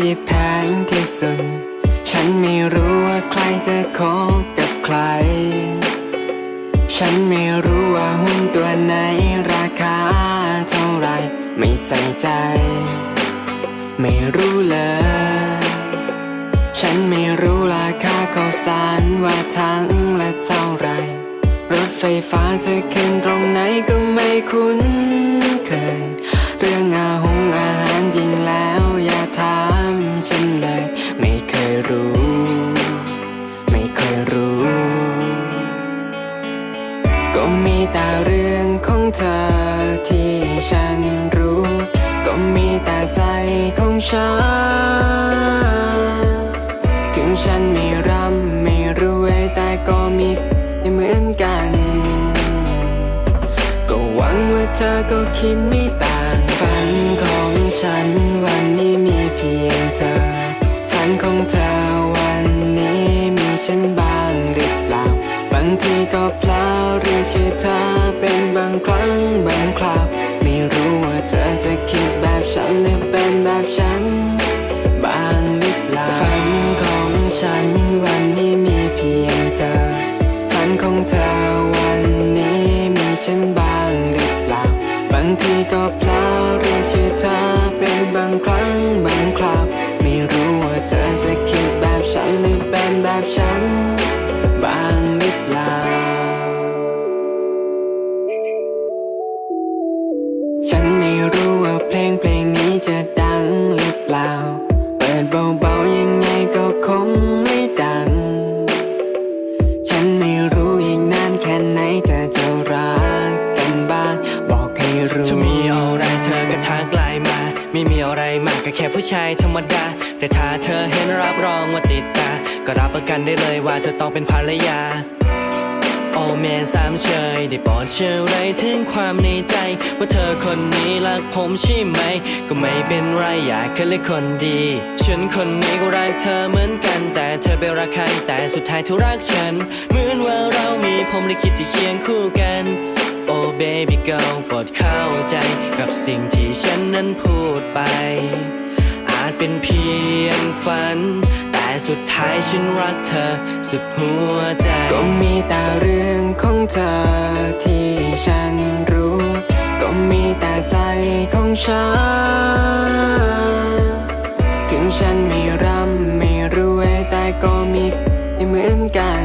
ที่แพงที่สุด ฉันไม่รู้ว่าใครจะคบกับใคร ฉันไม่รู้ว่าหุ้นตัวไหนราคาเท่าไร ไม่ใส่ใจ ไม่รู้เลย ฉันไม่รู้ราคาข้าวสารว่าทั้งและเท่าไร รถไฟฟ้าจะขึ้นตรงไหนก็ไม่คุ้นเคย เรื่องอาหงอาห ก็มีแต่เรื่องของเธอที่ฉันรู้ ก็มีแต่ใจของฉัน ถึงฉันไม่ร่ำไม่รวยแต่ก็มีเหมือนกัน ก็หวังว่าเธอก็คิดไม่ต่างฝันของฉันวันนี้มีเพียงเธอฝันของเธอ ก็เพลาเรียกชื่อเธอเป็นบางครั้งบางคราวไม่รู้ว่าเธอจะคิดแบบฉันหรือเป็นแบบฉัน ผู้ชายธรรมดา แต่ถ้าเธอเห็นรับรองว่าติดตา ก็รับประกันได้เลยว่าเธอต้องเป็นภรรยาโอแม่สามเชยได้โปรดเชื่อไรถึงความในใจ ว่าเธอคนนี้รักผมใช่ไหม ก็ไม่เป็นไรอยากแค่เลือกคนดี ฉันคนนี้ก็รักเธอเหมือนกัน แต่เธอไปรักใครแต่สุดท้ายเธอรักฉัน เหมือนว่าเรามีผมลิขิตที่เคียงคู่กันโอ้ baby girl โปรดเข้าใจกับสิ่งที่ฉันนั้นพูดไป อาจเป็นเพียงฝัน แต่สุดท้ายฉันรักเธอสุดหัวใจ ก็มีแต่เรื่องของเธอที่ฉันรู้ ก็มีแต่ใจของฉัน ถึงฉันไม่ร่ำไม่รวยแต่ก็มีเหมือนกัน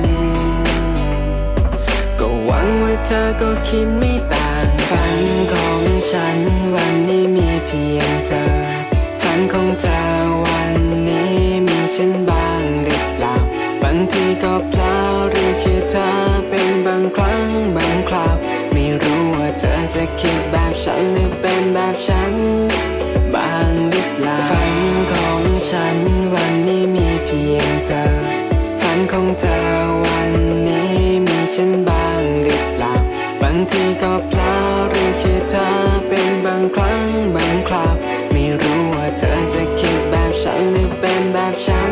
ก็หวังว่าเธอก็คิดไม่ต่างฝันของฉันวันนี้มีเพียง ฉันวันนี้มีเพียงเธอ ฝันของเธอวันนี้มีฉันบ้างหรือเปล่า บางทีก็พลาดเรียกชื่อเธอเป็นบางครั้งบางคราวไม่รู้ว่าเธอจะคิดแบบฉันหรือเป็นแบบฉัน